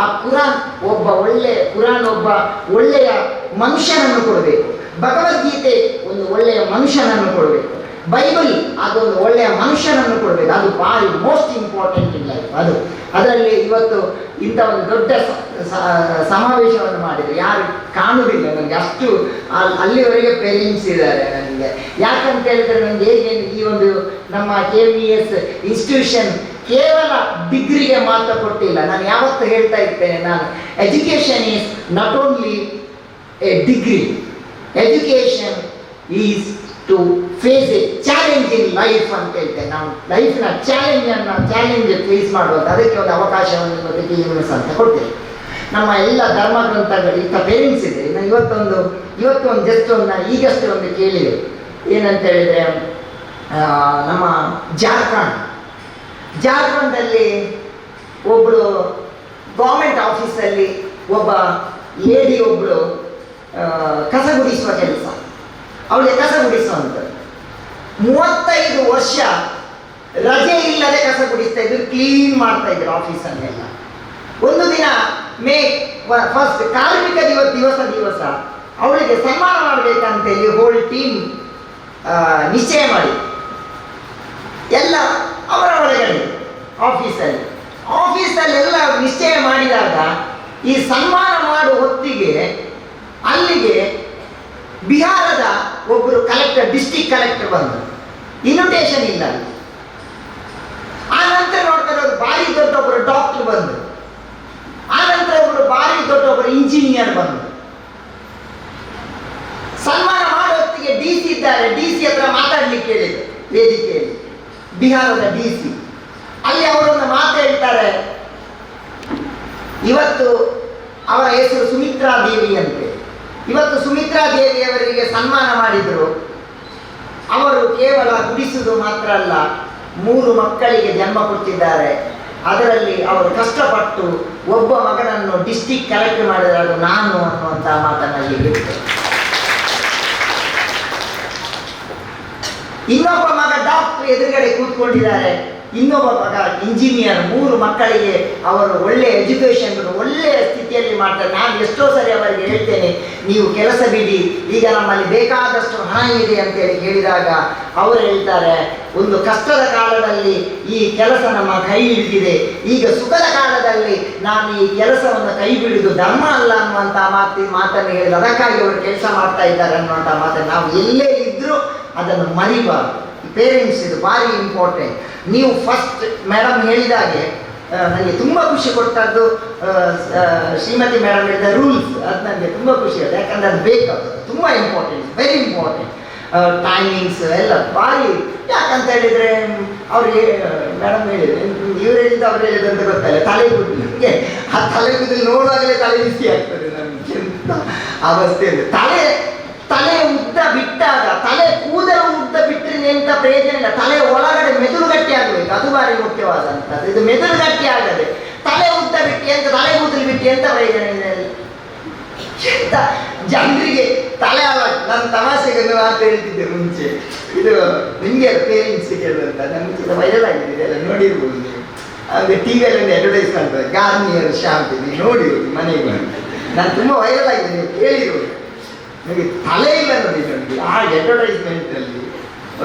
ಆ ಕುರಾನ್ ಒಬ್ಬ ಒಳ್ಳೆಯ ಕುರಾನ್ ಒಬ್ಬ ಒಳ್ಳೆಯ ಮನುಷ್ಯನನ್ನು ಕೊಡಬೇಕು. ಭಗವದ್ಗೀತೆ ಒಂದು ಒಳ್ಳೆಯ ಮನುಷ್ಯನನ್ನು ಕೊಡಬೇಕು. ಬೈಬಲ್ ಅದೊಂದು ಒಳ್ಳೆಯ ಮನುಷ್ಯನನ್ನು ಕೊಡಬೇಕು. ಅದು ಭಾರಿ ಮೋಸ್ಟ್ ಇಂಪಾರ್ಟೆಂಟ್ ಲೈಫ್ ಅದು. ಅದರಲ್ಲಿ ಇವತ್ತು ಇಂಥ ಒಂದು ದೊಡ್ಡ ಸಮಾವೇಶವನ್ನು ಮಾಡಿದರೆ. ಯಾರು ಕಾಣುವುದಿಲ್ಲ ನನಗೆ. ಅಷ್ಟು ಅಲ್- ಅಲ್ಲಿವರೆಗೆ ಪೇರೆಂಟ್ಸ್ ಇದ್ದಾರೆ ನನಗೆ. ಯಾಕಂತ ಹೇಳಿದ್ರೆ ನನಗೆ ಹೇಗೆ ಈ ಒಂದು ನಮ್ಮ ಕೆ ವಿ ಎಸ್ ಇನ್ಸ್ಟಿಟ್ಯೂಷನ್ ಕೇವಲ ಡಿಗ್ರಿಗೆ ಮಾತ್ರ ಕೊಟ್ಟಿಲ್ಲ. ನಾನು ಯಾವತ್ತು ಹೇಳ್ತಾ ಇರ್ತೇನೆ, ನಾನು education is not only a degree. Education is to face a challenge in life ಅಂತ ಹೇಳ್ತೇನೆ. ನಾವು ಲೈಫ್ನ ಚಾಲೆಂಜನ್ನು, ಚಾಲೆಂಜ್ ಫೇಸ್ ಮಾಡುವಂಥ ಅದಕ್ಕೆ ಒಂದು ಅವಕಾಶವನ್ನು ಇವತ್ತು ಯೂನಿವರ್ಸ್ ಅಂತ ಕೊಡ್ತೇವೆ ನಮ್ಮ ಎಲ್ಲ ಧರ್ಮ ಗ್ರಂಥಗಳು, ಇಂಥ ಪೇರೆಂಟ್ಸ್ ಇದೆ ನಾನು ಇವತ್ತೊಂದು ಇವತ್ತೊಂದು ಜಸ್ಟ್ ಒಂದು ನಾನು ಈಗಷ್ಟೇ ಒಂದು ಕೇಳಿದೆ. ಏನಂತ ಹೇಳಿದರೆ ನಮ್ಮ ಜಾರ್ಖಂಡ್. ಜಾರ್ಖಂಡಲ್ಲಿ ಒಬ್ಬಳು ಗೌರ್ಮೆಂಟ್ ಆಫೀಸಲ್ಲಿ ಒಬ್ಬ ಲೇಡಿ ಒಬ್ಬಳು ಕಸ ಗುಡಿಸುವ ಕೆಲಸ. ಅವಳಿಗೆ ಕಸ ಗುಡಿಸುವಂಥದ್ದು ಮೂವತ್ತೈದು ವರ್ಷ ರಜೆ ಇಲ್ಲದೆ ಕಸ ಗುಡಿಸ್ತಾ ಇದ್ರು ಕ್ಲೀನ್ ಮಾಡ್ತಾ ಇದ್ರು ಆಫೀಸನ್ನೆಲ್ಲ ಒಂದು ದಿನ ಮೇ ಫಸ್ಟ್ ಕಾರ್ಮಿಕ ದಿವಸ ದಿವಸ ದಿವಸ ಅವಳಿಗೆ ಸನ್ಮಾನ ಮಾಡಬೇಕಂತೇಳಿ ಹೋಲ್ ಟೀಮ್ ನಿಶ್ಚಯ ಮಾಡಿ ಎಲ್ಲ ಅವರ ಒಳಗಡೆ ಆಫೀಸಲ್ಲಿ ಆಫೀಸಲ್ಲೆಲ್ಲ ನಿಶ್ಚಯ ಮಾಡಿದಾಗ ಈ ಸನ್ಮಾನ ಮಾಡುವ ಹೊತ್ತಿಗೆ ಅಲ್ಲಿಗೆ ಬಿಹಾರದ ಒಬ್ಬರು ಕಲೆಕ್ಟರ್ ಡಿಸ್ಟಿಕ್ ಕಲೆಕ್ಟರ್ ಬಂದರು ಇನ್ವಿಟೇಷನ್ ಇಲ್ಲ. ಆ ನಂತರ ನೋಡ್ತಾರೆ ಅವರು ಭಾರಿ ದೊಡ್ಡ ಒಬ್ಬರು ಡಾಕ್ಟರ್ ಬಂದರು ಆ ನಂತರ ಒಬ್ಬರು ಭಾರಿ ದೊಡ್ಡ ಒಬ್ಬರು ಇಂಜಿನಿಯರ್ ಬಂದರು ಸನ್ಮಾನ ಮಾಡೋ ಹೊತ್ತಿಗೆ ಡಿ ಸಿ ಇದ್ದಾರೆ. ಡಿ ಸಿ ಹತ್ರ ಮಾತಾಡ್ಲಿಕ್ಕೆ ಹೇಳಿದ್ರು, ವೇದಿಕೆಯಲ್ಲಿ. ಬಿಹಾರದ ಡಿ ಸಿ. ಅಲ್ಲಿ ಅವರೊಂದು ಮಾತು ಹೇಳ್ತಾರೆ. ಇವತ್ತು ಅವರ ಹೆಸರು ಸುಮಿತ್ರಾ ದೇವಿ ಅಂತೆ. ಇವತ್ತು ಸುಮಿತ್ರಾ ದೇವಿಯವರಿಗೆ ಸನ್ಮಾನ ಮಾಡಿದರು. ಅವರು ಕೇವಲ ಗುಡಿಸುವುದು ಮಾತ್ರ ಅಲ್ಲ, ಮೂರು ಮಕ್ಕಳಿಗೆ ಜನ್ಮ ಕೊಟ್ಟಿದ್ದಾರೆ ಅದರಲ್ಲಿ ಅವರು ಕಷ್ಟಪಟ್ಟು ಒಬ್ಬ ಮಗನನ್ನು ಡಿಸ್ಟಿಕ್ ಕಲೆಕ್ಟ್ ಮಾಡಿದಾಗ ನಾನು ಅನ್ನುವಂತಹ ಮಾತನ್ನಲ್ಲಿ ಹೇಳಿದರು ಇನ್ನೊಬ್ಬ ಮಗ ಡಾಕ್ಟರ್ ಎದುರುಗಡೆ ಕೂತ್ಕೊಂಡಿದ್ದಾರೆ ಇನ್ನೊಬ್ಬ ಮಗ ಇಂಜಿನಿಯರ್ ಮೂರು ಮಕ್ಕಳಿಗೆ ಅವರು ಒಳ್ಳೆ ಎಜುಕೇಷನ್ ಒಳ್ಳೆಯ ಸ್ಥಿತಿಯಲ್ಲಿ ಮಾಡ್ತಾರೆ. ನಾನು ಎಷ್ಟೋ ಸರಿ ಅವರಿಗೆ ಹೇಳ್ತೇನೆ, ನೀವು ಕೆಲಸ ಬಿಡಿ, ಈಗ ನಮ್ಮಲ್ಲಿ ಬೇಕಾದಷ್ಟು ಹಣ ಇದೆ ಅಂತೇಳಿ ಹೇಳಿದಾಗ ಅವರು ಹೇಳ್ತಾರೆ, ಒಂದು ಕಷ್ಟದ ಕಾಲದಲ್ಲಿ ಈ ಕೆಲಸ ನಮ್ಮ ಕೈ ಹಿಡಿದಿದೆ. ಈಗ ಸುಖದ ಕಾಲದಲ್ಲಿ ನಾನು ಈ ಕೆಲಸವನ್ನು ಕೈ ಬಿಡುವುದು ಧರ್ಮ ಅಲ್ಲ ಅನ್ನುವಂಥ ಮಾತಿ ಮಾತನ್ನು ಹೇಳಿದ, ಅದಕ್ಕಾಗಿ ಅವರು ಕೆಲಸ ಮಾಡ್ತಾ ಇದ್ದಾರೆ ಅನ್ನುವಂಥ ಮಾತನ್ನು ನಾವು ಎಲ್ಲೇ ಇದ್ದರೂ ಅದನ್ನು ಮರಿಬಾರ್ದು. ಪೇರೆಂಟ್ಸ್ ಇದು ಭಾರಿ ಇಂಪಾರ್ಟೆಂಟ್ ನೀವು ಫಸ್ಟ್ ಮೇಡಮ್ ಹೇಳಿದ ಹಾಗೆ ನನಗೆ ತುಂಬ ಖುಷಿ ಕೊಟ್ಟದ್ದು ಶ್ರೀಮತಿ ಮೇಡಮ್ ಹೇಳಿದ ರೂಲ್ಸ್ ಅದು ನನಗೆ ತುಂಬ ಖುಷಿ ಆಗುತ್ತೆ ಯಾಕಂದರೆ ಅದು ಬೇಕಾಗ್ತದೆ. ತುಂಬ ಇಂಪಾರ್ಟೆಂಟ್ ವೆರಿ ಇಂಪಾರ್ಟೆಂಟ್ ಟೈಮಿಂಗ್ಸ್ ಎಲ್ಲ ಭಾರಿ. ಯಾಕಂತ ಹೇಳಿದರೆ, ಅವ್ರಿಗೆ ಮೇಡಮ್ ಹೇಳಿದ್ರು, ಇವ್ರು ಹೇಳಿದ್ದು ಅವ್ರು ಹೇಳಿದ್ದು ಅಂತ ಗೊತ್ತಲ್ಲ, ತಲೆ ನಮಗೆ ಆ ತಲೆ ಕೂದಲು ನೋಡುವಾಗಲೇ ತಲೆ ಬಿಸಿ ಆಗ್ತದೆ ಎಂತ ಅವಸ್ಥೆ. ತಲೆ ತಲೆ ಉದ್ದ ಬಿಟ್ಟಾಗ ತಲೆ ಕೂದಲು ಉದ್ದ ಬಿಟ್ಟರೆ ಎಂತ ಪ್ರಯೋಜನ ತಲೆ ಒಳಗಡೆ ಮೆದುಳು ಗಟ್ಟಿ ಆಗಬೇಕು. ಅದು ಬಾರಿ ಮುಖ್ಯವಾದಂಥದ್ದು ಇದು ಮೆದುಳು ಗಟ್ಟಿ ಆಗದೆ ತಲೆ ಉದ್ದ ಬಿಟ್ಟು ಎಂತ ತಲೆ ಕೂದಲು ಬಿಟ್ಟು ಎಂತ ಪ್ರಯೋಜನ ಇದೆ? ಎಂತ ಜನರಿಗೆ ತಲೆ ಅಲ್ಲ ನನ್ನ ತಮಾಷೆಗೆ ಮಾತು ಹೇಳ್ತಿದ್ದೆ ಮುಂಚೆ. ಇದು ನಿಮಗೆ ಪೇರೆಂಟ್ಸ್ ಕೇಳುವಂತ. ಮುಂಚೆ ವೈರಲ್ ಆಗಿದೆ, ಇದೆಲ್ಲ ನೋಡಿರ್ಬೋದು ನೀವು. ಅಂದರೆ ಟಿ ವಿಯಲ್ಲಿ ಅಡ್ವರ್ಟೈಸ್ ಮಾಡ್ತಾರೆ ಗಾರ್ನಿಯರ್ ಶಾಂತಿ, ನೀವು ನೋಡಿರ್ಬೋದು ಮನೆಗೆ ನಾನು ತುಂಬ ವೈರಲ್ ಆಗಿದೆ, ನೀವು ಕೇಳಿರೋದು. ನನಗೆ ತಲೆ ಇಲ್ಲ ನೋಡಿ ನನಗೆ ಆ ಅಡ್ವರ್ಟೈಸ್ಮೆಂಟಲ್ಲಿ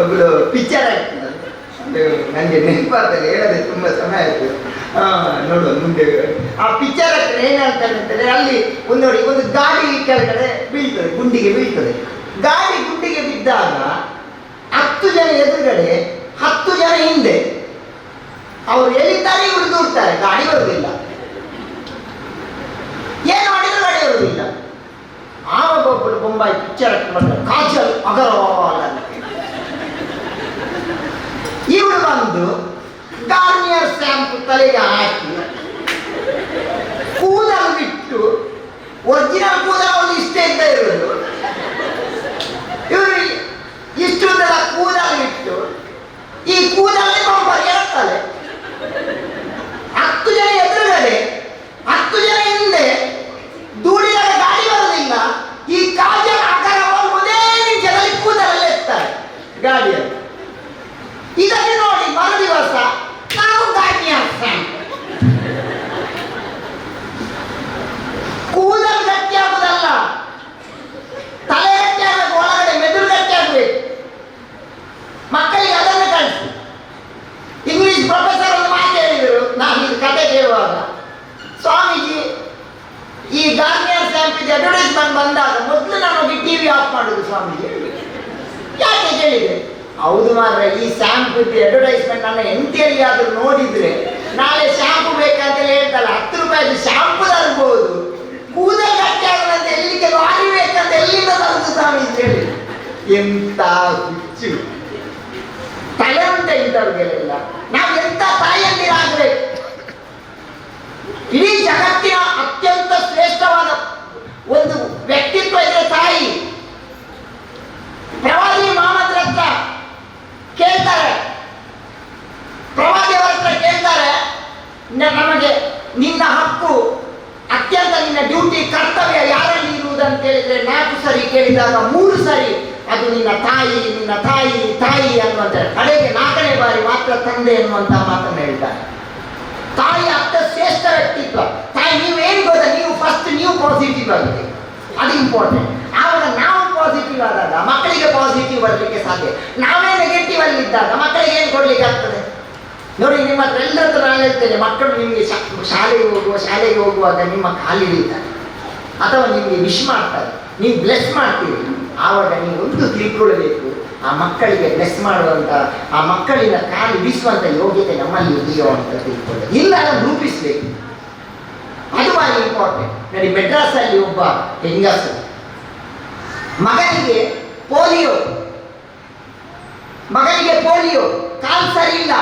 ಒಬ್ಬಳು ಪಿಕ್ಚರ್ ಆಗ್ತದೆ ನನಗೆ ನೆನಪಾಗ್ತದೆ ಹೇಳದೆ ತುಂಬ ಸಮಯ ಆಯಿತು. ನೋಡುವ ಮುಂದೆ ಆ ಪಿಕ್ಚರ್ ಆಗ್ತದೆ ಏನಾಗ್ತದೆ ಅಂತಂದರೆ ಅಲ್ಲಿ ಒಂದು ನೋಡಿ, ಒಂದು ಗಾಡಿ ಕೆಳಗಡೆ ಬೀಳ್ತದೆ, ಗುಂಡಿಗೆ ಬೀಳ್ತದೆ. ಗಾಡಿ ಗುಂಡಿಗೆ ಬಿದ್ದಾಗ ಹತ್ತು ಜನ ಎದುರುಗಡೆ, ಹತ್ತು ಜನ ಹಿಂದೆ, ಅವರು ಎಲ್ಲಿದ್ದಾರೆ ಇವರು ದೂಡ್ತಾರೆ ಗಾಡಿ ಬರುವುದಿಲ್ಲ ಏನು ಮಾಡಿದ್ರು ಗಾಡಿ ಬರುವುದಿಲ್ಲ ಆವಾಗ ಒಬ್ಬರು ಬೊಂಬಾಯಿ ಪಿಕ್ಚರ್ ಬಂದ ಕಾಜಲ್ ಅಗರವಾಲ್ ಅಂತ. ಇವಳು ಬಂದು ಗಾರ್ನಿಯರ್ ಸ್ಯಾಂಪು ತಲೆಗೆ ಹಾಕಿ ಕೂದಲು ಬಿಟ್ಟು ಒರಿಜಿನಲ್ ಕೂದಲು ಅವಳು ಇಷ್ಟೇ ಅಂತ ಇರೋದು ಇವರು ಇಷ್ಟು ಉದ್ದದ ಕೂದಲು ಬಿಟ್ಟು ಈ ಕೂದಲಲ್ಲಿ ಬೊಂಬಾಯಿ ಎಳ್ತಾಳೆ ಹತ್ತು ಜನ ಎದುರುಗಡೆ ಹತ್ತು ಜನ ಹಿಂದೆ ದೂಡಿದಾಗ ಗಾಡಿ ಬರೋದಿಲ್ಲ ಈ ಕಾಜಲ್ ಅಗರವಾಲ್ ಒಂದೇ ನಿಮಿಷದಲ್ಲಿ ಕೂದಲಲ್ಲಿ ಎತ್ತಾರೆ ಗಾಡಿಯಲ್ಲಿ ಇದನ್ನು ನೋಡಿ ಮರು ದಿವಸ ನಾವು ಗಾಡಿಯ ಸ್ಟ್ಯಾಂಪ್ ಇದೆ ಅಡ್ವರ್ಟೈಸ್ಮೆಂಟ್ ಬಂದಾಗ ಮೊದಲು ನಾನು ಹೋಗಿ ಟಿವಿ ಆಫ್ ಮಾಡುದು ಸ್ವಾಮೀಜಿ. ಯಾಕೆ ಕೇಳಿದೆ? ಹೌದು ಮಾತ್ರ ಈ ಸ್ಯಾಂಪ್ ಅಡ್ವರ್ಟೈಸ್ಮೆಂಟ್ ನನ್ನ ಆದ್ರೂ ನೋಡಿದ್ರೆ ನಾಳೆ ಶಾಂಪು ಬೇಕಂತ ಹೇಳ್ತಲ್ಲ, ಹತ್ತು ರೂಪಾಯಿ ಶಾಂಪು ತರ್ಬೋದು. ಕೂದಲು ಗಟ್ಟಿ ಆಗದಂತೆ ಎಲ್ಲಿಗೆ ಲಾರಿ ಬೇಕಂತ ಎಲ್ಲಿಂದ ತರುದು ಸ್ವಾಮೀಜಿ ಹೇಳಿ. ಎಂತ ಹುಚ್ಚು. ತಲೆ ಉಂಟ ಇಂಥವ್ರಿಗೆಲ್ಲ. ನಾವು ಎಂತ ತಾಯಿಯಂದಿರಾಗ್ಬೇಕು ಇಡೀ ಜಗತ್ತಿನ ಅತ್ಯಂತ ಶ್ರೇಷ್ಠವಾದ ಒಂದು ವ್ಯಕ್ತಿತ್ವ ಇದೆ ತಾಯಿ. ಪ್ರವಾದಿ ಮಾಮದ್ರ ಕೇಳ್ತಾರೆ. ಪ್ರವಾದಿಯವರ ಹತ್ರ ಕೇಳ್ತಾರೆ ನಮಗೆ ನಿನ್ನ ಹಕ್ಕು, ಅತ್ಯಂತ ನಿನ್ನ ಡ್ಯೂಟಿ ಕರ್ತವ್ಯ ಯಾರಲ್ಲಿ ಇರುವುದಂತ ಹೇಳಿದ್ರೆ ನಾಲ್ಕು ಸರಿ ಕೇಳಿದಾಗ ಮೂರು ಸರಿ ಅದು ನಿನ್ನ ತಾಯಿ ನಿನ್ನ ತಾಯಿ ತಾಯಿ ಅನ್ನುವಂತ ಕಡೆಗೆ ನಾಲ್ಕನೇ ಬಾರಿ ಮಾತ್ರ ತಂದೆ ಎನ್ನುವಂತಹ ಮಾತನ್ನು ಹೇಳ್ತಾರೆ ತಾಯಿ ಅತ್ತ ಶ್ರೇಷ್ಠ ವ್ಯಕ್ತಿತ್ವ ತಾಯಿ ನೀವೇನು ಗೊತ್ತಾ ನೀವು ಫಸ್ಟ್ ನೀವು ಪಾಸಿಟಿವ್ ಆಗುತ್ತೆ. ಅದು ಇಂಪಾರ್ಟೆಂಟ್ ಆವಾಗ ನಾವು ಪಾಸಿಟಿವ್ ಆದಾಗ ಮಕ್ಕಳಿಗೆ ಪಾಸಿಟಿವ್ ಬರಲಿಕ್ಕೆ ಸಾಧ್ಯ. ನಾವೇ ನೆಗೆಟಿವ್ ಅಲ್ಲಿ ಇದ್ದಾಗ ಮಕ್ಕಳಿಗೆ ಏನು ಕೊಡ್ಲಿಕ್ಕೆ ಆಗ್ತದೆ? ನೋಡಿ, ನಿಮ್ಮ ಹತ್ರ ಎಲ್ಲರತ್ರ ನಾನು ಹೇಳ್ತೇನೆ, ಮಕ್ಕಳು ನಿಮಗೆ ಶಾಲೆಗೆ ಹೋಗುವ, ಶಾಲೆಗೆ ಹೋಗುವಾಗ ನಿಮ್ಮ ಕಾಲಿಡಿದ್ದಾರೆ ಅಥವಾ ನಿಮಗೆ ವಿಶ್ ಮಾಡ್ತಾರೆ. ನೀವು ಬ್ಲೆಸ್ ಮಾಡ್ತೀರಿ. ಆವಾಗ ನೀವು ಒಂದು ತಿಳ್ಕೊಳ್ಬೇಕು, ಆ ಮಕ್ಕಳಿಗೆ ಬ್ಲೆಸ್ ಮಾಡುವಂತ, ಆ ಮಕ್ಕಳಿನ ಕಾಲು ಬೀಸುವಂತ ಯೋಗ್ಯತೆ ನಮ್ಮಲ್ಲಿ ಇದೆಯೋ ಅಂತ ತಿಳ್ಕೊಳ್ಳಿ. ಇಲ್ಲ ರೂಪಿಸ್ಬೇಕು. ಅದು ಭಾರಿ ಇಂಪಾರ್ಟೆಂಟ್ ನೋಡಿ ಮೆಡ್ರಾಸಲ್ಲಿ ಒಬ್ಬ ಹೆಂಗಸು. ಮಗನಿಗೆ ಪೋಲಿಯೋ. ಮಗನಿಗೆ ಪೋಲಿಯೋ. ಕಾಲು ಸರಿ ಇಲ್ಲ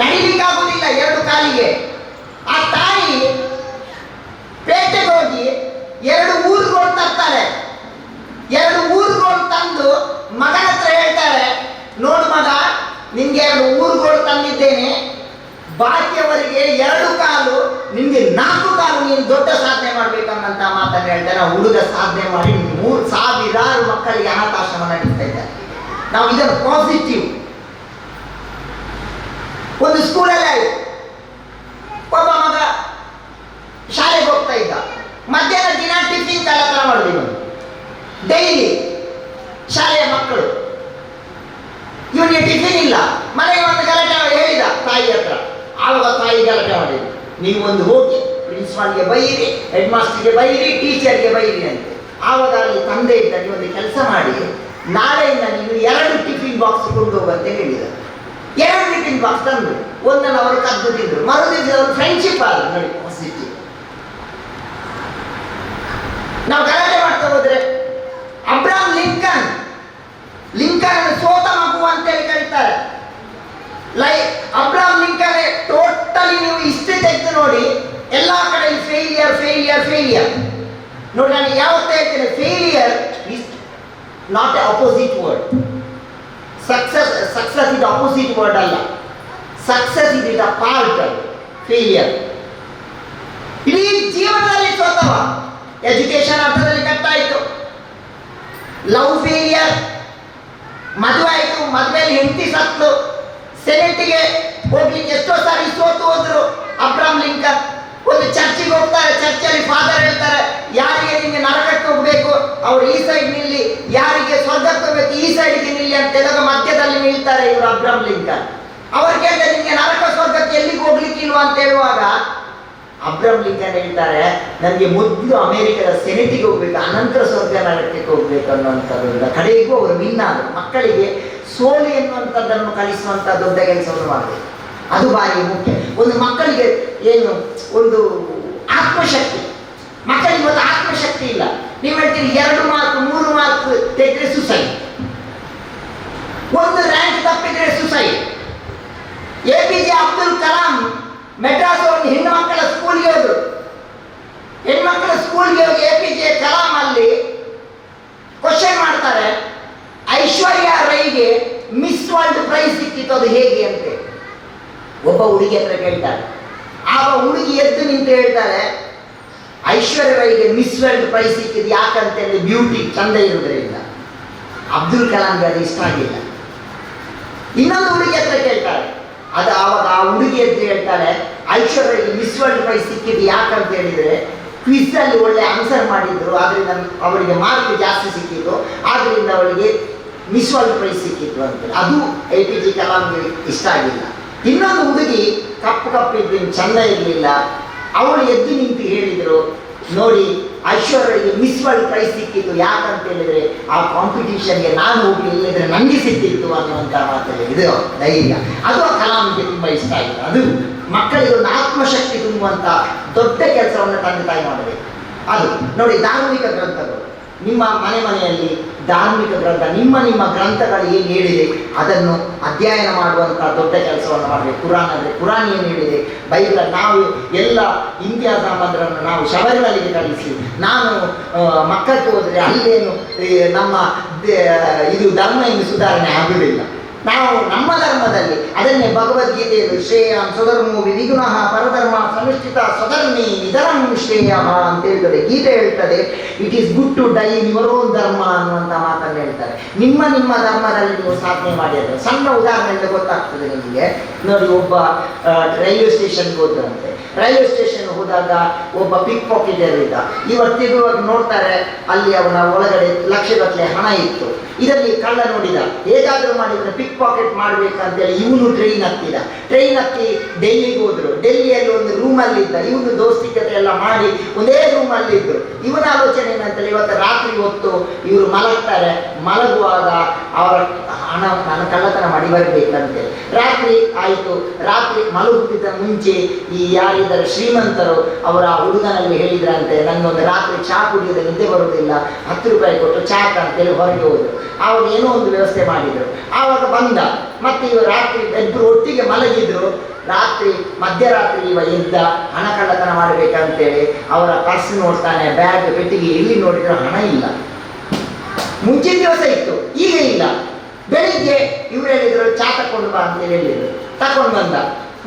ನಡಿಲಿಕ್ಕಾಗುವುದಿಲ್ಲ ಎರಡು ಕಾಲಿಗೆ. ಆ ತಾಯಿ ಪೇಟೆಗೆ ಹೋಗಿ ಎರಡು ಊರುಗಳು ತರ್ತಾರೆ. ಎರಡು ಊರುಗಳು ತಂದು ಮಗನ ಹತ್ರ ಹೇಳ್ತಾರೆ, ನೋಡು ಮಗ, ನಿನ್ಗೆ ಎರಡು ಊರುಗಳು ತಂದಿದ್ದೇನೆ. ಬಾಕಿಯವರಿಗೆ ಎರಡು ಕಾಲು ನಿಮಗೆ ನಾಲ್ಕು ಕಾಲು ನೀನು ದೊಡ್ಡ ಸಾಧನೆ ಮಾಡ್ಬೇಕನ್ನಂತ ಮಾತನ್ನು ಹೇಳ್ತಾರೆ ಆ ಹುಡುಗ ಸಾಧನೆ ಮಾಡಿ ಮೂರು ಸಾವಿರಾರು ಮಕ್ಕಳಿಗೆ ಅನಾಥಾಶ್ರಮ ನಡೀತಾ ಇದ್ದಾರೆ ನಾವು ಇದನ್ನು ಪಾಸಿಟಿವ್ ಒಂದು ಸ್ಕೂಲಲ್ಲಿ ಆಯ್ತು. ಒಬ್ಬ ಮಗ ಶಾಲೆಗೆ ಹೋಗ್ತಾ ಇದ್ದ. ಮಧ್ಯಾಹ್ನ ದಿನ ಟಿಫಿನ್ ಕಲಕಲ ಮಾಡಿದ್ವಿ ಡೈಲಿ ಶಾಲೆಯ ಮಕ್ಕಳು. ಇವನಿಗೆ ಟಿಫಿನ್ ಇಲ್ಲ. ಮನೆಗೆ ಒಂದು ಕಲಕ ಹೇಳಿದ, ತಾಯಿ ಹತ್ರ. ಆವಾಗ ತಾಯಿ ಗಲಾಟೆ ಮಾಡಿ ನೀವು ಒಂದು ಹೋಗಿ ಪ್ರಿನ್ಸಿಪಾಲ್ಗೆ ಬೈರಿ ಹೆಡ್ ಮಾಸ್ಟರ್ಗೆ ಬೈರಿ, ಟೀಚರ್ಗೆ ಬೈರಿ ಅಂತ. ಆವಾಗ ಅಲ್ಲಿ ತಂದೆ ಇದ್ದ ನೀವೊಂದು ಕೆಲಸ ಮಾಡಿ, ನಾಳೆಯಿಂದ ನೀವು ಎರಡು ಟಿಫಿನ್ ಬಾಕ್ಸ್ ಕೊಂಡು ಹೋಗಂತ ಹೇಳಿದ. ಎರಡು ಟಿಫಿನ್ ಬಾಕ್ಸ್ ತಂದು, ಒಂದನ್ನು ಅವರು ಕದ್ದು ತಿಂದರು. ಮರುದಿವಸ ಅವರು ಫ್ರೆಂಡ್ಶಿಪ್ ಆದ್ರು, ನೋಡಿ ಪಾಸಿಟಿವ್ ನಾವು ಗಲಾಟೆ ಮಾಡ್ತಾ ಹೋದ್ರೆ ಅಬ್ರಾಮ್ ಲಿಂಕನ್ ಲಿಂಕನ್ ಸೋತ ಮಗು ಅಂತೇಳಿ ಕರೀತಾರೆ. ಲೈ ಅಬ್ರಾಮ್ ಲಿಂಕನ್ ಟೋಟಲಿ ನೀವು ಇಷ್ಟು ತೆಗೆದು ನೋಡಿ, ಎಲ್ಲ ಕಡೆ ಫೇಲಿಯರ್ ಫೇಲಿಯರ್ ಫೇಲಿಯರ್ ನೋಡಿ, ನಾನು ಯಾವತ್ತ ಹೇಳ್ತೇನೆ failure is not opposite word success success ಇದು ಅಪೋಸಿಟ್ ವರ್ಡ್ ಅಲ್ಲ. ಸಕ್ಸಸ್ ಇದು ಇದ ಪಾರ್ಟ್ ಫೇಲಿಯರ್ ಇಡೀ ಜೀವನದಲ್ಲಿ ಸ್ವತಃ ಎಜುಕೇಶನ್ ಅರ್ಥದಲ್ಲಿ ಕಟ್ಟಾಯಿತು ಲವ್ ಫೇಲಿಯರ್ ಮದುವೆ ಆಯಿತು, ಮದುವೆಯಲ್ಲಿ ಹೆಂಡತಿ ಸತ್ಲು ಸೆನೆಟ್ಗೆ ಹೋಗ್ಲಿಕ್ಕೆ ಎಷ್ಟೋ ಸಾರಿ ಸೋತು ಹೋದ್ರು. ಅಬ್ರಾಮ್ ಲಿಂಕನ್ ಒಂದು ಚರ್ಚಿಗೆ ಹೋಗ್ತಾರೆ, ಚರ್ಚಲ್ಲಿ ಫಾದರ್ ಹೇಳ್ತಾರೆ, ಯಾರಿಗೆ ನಿಮಗೆ ನರಕಕ್ಕೆ ಹೋಗ್ಬೇಕು? ಅವ್ರು ಈ ಸೈಡ್ ನಿಲ್ಲಿ, ಯಾರಿಗೆ ಸ್ವರ್ಗಕ್ಕೆ ಹೋಗ್ಬೇಕು? ಈ ಸೈಡ್ಗೆ ನಿಲ್ಲಿ ಅಂತ ಹೇಳಿದಾಗ ಮಧ್ಯದಲ್ಲಿ ನಿಲ್ತಾರೆ ಇವರು ಅಬ್ರಾಮ್ ಲಿಂಕನ್. ಅವ್ರು ಕೇಳಿದ್ರೆ ನಿಮಗೆ ನರಕ ಸ್ವರ್ಗಕ್ಕೆ ಎಲ್ಲಿಗೆ ಹೋಗ್ಲಿಕ್ಕೆ ಇಲ್ವಾ? ಅಂತ ಹೇಳುವಾಗ ಅಬ್ರಾಮ್ ಲಿಂಕನ್ ಹೇಳ್ತಾರೆ ನನಗೆ ಮೊದಲು ಅಮೆರಿಕದ ಸೆನೆಟಿಗೆ ಹೋಗ್ಬೇಕು, ಅನಂತರ ಸ್ವರ್ಗ ನರಕಕ್ಕೆ ಹೋಗ್ಬೇಕು ಅನ್ನೋಂಥದ್ದು ಕಡೆಗೂ ಅವರು ಮಿನ್ನಾದ್ರು ಮಕ್ಕಳಿಗೆ ಸೋಲು ಎನ್ನುವಂಥದ್ದನ್ನು ಕಲಿಸುವಂಥ ದೊಡ್ಡ ಕೆಲಸವನ್ನು ಮಾಡಬೇಕು ಅದು ಬಾರಿ ಮುಖ್ಯ. ಒಂದು ಮಕ್ಕಳಿಗೆ ಏನು, ಒಂದು ಆತ್ಮಶಕ್ತಿ. ಮಕ್ಕಳಿಗೆ ಒಂದು ಆತ್ಮಶಕ್ತಿ ಇಲ್ಲ. ನೀವು ಹೇಳ್ತೀರಿ ಎರಡು ಮಾರ್ಕ್, ಮೂರು ಮಾರ್ಕ್ ತೆಗೆದ್ರೆ ಸುಸೈಡ್ ಒಂದು ರ್ಯಾಂಕ್ ತಪ್ಪಿದ್ರೆ suicide A P J Abdul Kalam Madras ಒಂದು ಹೆಣ್ಣು ಮಕ್ಕಳ ಸ್ಕೂಲ್ಗೆ ಹೋದ್ರು. ಹೆಣ್ಮಕ್ಕಳ ಸ್ಕೂಲ್ಗೆ ಹೋಗಿ ಎ ಪಿ ಜೆ ಕಲಾಂ ಅಲ್ಲಿ ಕ್ವಶನ್ ಮಾಡ್ತಾರೆ. ಐಶ್ವರ್ಯ ರೈಗೆ ಮಿಸ್ ವರ್ಲ್ಡ್ ಪ್ರೈಸ್ ಸಿಕ್ಕಿತ್ತು ಅದು ಹೇಗೆ ಅಂತ? ಒಬ್ಬ ಹುಡುಗಿ ಹತ್ರ ಕೇಳ್ತಾರೆ ಆಗ ಹುಡುಗಿ ಎದ್ದು ನಿಂತು ಹೇಳ್ತಾರೆ ಐಶ್ವರ್ಯ ರೈಗೆ ಮಿಸ್ ವರ್ಲ್ಡ್ ಪ್ರೈಸ್ ಸಿಕ್ಕಿದ್ದು ಯಾಕಂತೇಳಿ ಬ್ಯೂಟಿ ಚಂದ ಇರುವುದರಿಂದ. ಅಬ್ದುಲ್ ಕಲಾಂಗೆ ಅದು ಇಷ್ಟ ಆಗಿಲ್ಲ. ಇನ್ನೊಂದು ಹುಡುಗಿ ಹತ್ರ ಕೇಳ್ತಾರೆ ಅದು ಆವಾಗ ಆ ಹುಡುಗಿ ಎದ್ದು ಹೇಳ್ತಾಳೆ, ಐಶ್ವರ್ಯ ಮಿಸ್ ವರ್ಲ್ಡ್ ಪ್ರೈಸ್ ಸಿಕ್ಕಿದ್ದು ಯಾಕಂತ ಹೇಳಿದ್ರೆ ಅಲ್ಲಿ ಒಳ್ಳೆ ಆನ್ಸರ್ ಮಾಡಿದ್ರು, ಆದ್ರಿಂದ ಅವರಿಗೆ ಮಾರ್ಕ್ ಜಾಸ್ತಿ ಸಿಕ್ಕಿದ್ರು ಆದ್ರಿಂದ ಅವಳಿಗೆ ವರ್ಲ್ಡ್ ಪ್ರೈಸ್ ಸಿಕ್ಕಿತ್ತು ಅಂತೇಳಿ ಅದು ಎ ಪಿ ಜಿ ಕಲಾಂಗೆ ಇಷ್ಟ ಆಗಿಲ್ಲ. ಇನ್ನೊಂದು ಹುಡುಗಿ ಕಪ್ಪು ಕಪ್ಪು ಇದ್ದು ಚಂದ ಇರಲಿಲ್ಲ. ಅವಳು ಎದ್ದು ನಿಂತು ಹೇಳಿದರು, ನೋಡಿ, ಐಶ್ವರ್ಯಗೆ ಮಿಸ್ ವರ್ಲ್ಡ್ ಪ್ರೈಸ್ ಸಿಕ್ಕಿತ್ತು, ಯಾಕಂತ ಹೇಳಿದ್ರೆ ಆ ಕಾಂಪಿಟಿಷನ್ಗೆ ನಾನು ಹೋಗಿ ಇಲ್ಲದ್ರೆ ನನಗೆ ಸಿಕ್ಕಿತ್ತು ಅನ್ನುವಂಥ ಮಾತಲ್ಲಿ ಇದು ಧೈರ್ಯ. ಅದು ಆ ಕಲಾಂಗೆ ತುಂಬ ಇಷ್ಟ ಆಯಿತು ಅದು ಮಕ್ಕಳಿಗೆ ಒಂದು ಆತ್ಮಶಕ್ತಿ ತುಂಬುವಂಥ ದೊಡ್ಡ ಕೆಲಸವನ್ನು ತಂದೆ ತಾಯಿ ಮಾಡಬೇಕು. ಅದು. ನೋಡಿ, ಧಾರ್ಮಿಕ ಗ್ರಂಥಗಳು. ನಿಮ್ಮ ಮನೆ ಮನೆಯಲ್ಲಿ ಧಾರ್ಮಿಕ ಗ್ರಂಥ, ನಿಮ್ಮ ನಿಮ್ಮ ಗ್ರಂಥಗಳು ಏನು ಹೇಳಿದೆ, ಅದನ್ನು ಅಧ್ಯಯನ ಮಾಡುವಂಥ ದೊಡ್ಡ ಕೆಲಸವನ್ನು ಮಾಡಬೇಕು. ಕುರಾನ್ ಅಂದರೆ ಕುರಾನ್ ಏನು ಹೇಳಿದೆ? ಬೈಬಲ್, ನಾವು ಎಲ್ಲ ಇಂಡಿಯಾ ಸಂಬಂಧರನ್ನು ನಾವು ಶಬರಿಮಲೆಗೆ ಕಳಿಸಿ ನಾನು ಮಕ್ಕಳಿಗೆ ಹೋದರೆ ಅಲ್ಲೇನು ನಮ್ಮ ಇದು ಧರ್ಮ ಇನ್ನು ಸುಧಾರಣೆ ಆಗುವುದಿಲ್ಲ. ನಾವು ನಮ್ಮ ಧರ್ಮದಲ್ಲಿ ಅದನ್ನೇ ಭಗವದ್ಗೀತೆಯಲ್ಲಿ ಶ್ರೇಯ ಸ್ವಧರ್ಮೋ ವಿಧಿಗುಣಃ ಪರಧರ್ಮ ಸನುಷ್ಠಿತ ಸ್ವಧರ್ಮಿ ನಿಧರಂ ಶ್ರೇಯ ಅಂತ ಹೇಳ್ತದೆ. ಗೀತೆ ಹೇಳ್ತದೆ it is good to die your own dharma ಅನ್ನುವಂಥ ಮಾತನ್ನು ಹೇಳ್ತಾರೆ. ನಿಮ್ಮ ನಿಮ್ಮ ಧರ್ಮದಲ್ಲಿ ನೀವು ಸಾಧನೆ ಮಾಡಿ ಅಂತ. ಸಣ್ಣ ಉದಾಹರಣೆಯಿಂದ ಗೊತ್ತಾಗ್ತದೆ ನಿಮಗೆ. ನೋಡಿ, ಒಬ್ಬ ರೈಲ್ವೆ ಸ್ಟೇಷನ್ಗೆ ಹೋದ್ರಂತೆ ರೈಲ್ವೆ ಸ್ಟೇಷನ್ ಹೋದಾಗ ಒಬ್ಬ ಪಿಕ್ ಪಾಕೆಟರ್ ಇದ್ದ ಇವತ್ತಿರುವಾಗ ನೋಡ್ತಾರೆ, ಅಲ್ಲಿ ಅವನ ಒಳಗಡೆ ಲಕ್ಷಗಟ್ಟಲೆ ಹಣ ಇತ್ತು. ಇದರಲ್ಲಿ ಕಳ್ಳ ನೋಡಿದ. ಹೇಗಾದರೂ ಮಾಡಿ ಇವನು ಪಿಕ್ ಪಾಕೆಟ್ ಮಾಡ್ಬೇಕಂತೇಳಿ ಇವನು ಟ್ರೈನ್ ಹತ್ತಿದ. ಟ್ರೈನ್ ಹತ್ತಿ ಡೆಲ್ಲಿಗೆ ಹೋದ್ರು. ಡೆಲ್ಲಿಯಲ್ಲಿ ಒಂದು ರೂಮಲ್ಲಿ ಇದ್ದ ಇವನು ದೋಸ್ತಿಕತೆ ಎಲ್ಲ ಮಾಡಿ ಒಂದೇ ರೂಮಲ್ಲಿ ಇದ್ರು. ಇವನ ಆಲೋಚನೆ ಏನಂತೇಳಿ, ಇವತ್ತು ರಾತ್ರಿ ಹೊತ್ತು ಇವರು ಮಲಗ್ತಾರೆ. ಮಲಗುವಾಗ ಅವರ ಹಣ ನಾನು ಕಳ್ಳತನ ಮಾಡಿ ಬರಬೇಕಂತೇಳಿ ರಾತ್ರಿ ಆಯಿತು. ರಾತ್ರಿ ಮಲಗುತ್ತಿದ್ದ ಮುಂಚೆ ಈ ಯಾರಿದ್ದಾರೆ ಶ್ರೀಮಂತರು, ಅವರ ಹುಡುಗನಲ್ಲಿ ಹೇಳಿದ್ರಂತೆ ನನ್ನೊಂದು ರಾತ್ರಿ ಚಹಾ ಕುಡಿಯೋದು ನಿದ್ದೆ ಬರುವುದಿಲ್ಲ. ಹತ್ತು ರೂಪಾಯಿ ಕೊಟ್ಟು ಚಹಾ ಅಂತೇಳಿ ಹೊರಗೆ ಹೋದರು. ಅವರು ಏನೋ ಒಂದು ವ್ಯವಸ್ಥೆ ಮಾಡಿದರು. ಆವಾಗ ಬಂದ. ಮತ್ತೆ ಇವರು ರಾತ್ರಿ ಇಬ್ಬರು ಒಟ್ಟಿಗೆ ಮಲಗಿದ್ರು. ರಾತ್ರಿ, ಮಧ್ಯರಾತ್ರಿ ಇವ ಎದ್ದ ಹಣ ಕಳ್ಳತನ ಮಾಡಬೇಕಂತೇಳಿ ಅವರ ಪರ್ಸ್ ನೋಡ್ತಾನೆ, ಬ್ಯಾಗ್ ಪೆಟ್ಟಿಗೆ ಎಲ್ಲಿ ನೋಡಿದ್ರು ಹಣ ಇಲ್ಲ. ಮುಂಚಿನ ದಿವಸ ಇತ್ತು ಈಗ ಇಲ್ಲ. ಬೆಳಿಗ್ಗೆ ಇವ್ರು ಹೇಳಿದ್ರು, ಚಾ ತಕೊಂಡು ಬಾ ಅಂತ ಹೇಳಿದ್ರು. ತಕೊಂಡು ಬಂದ.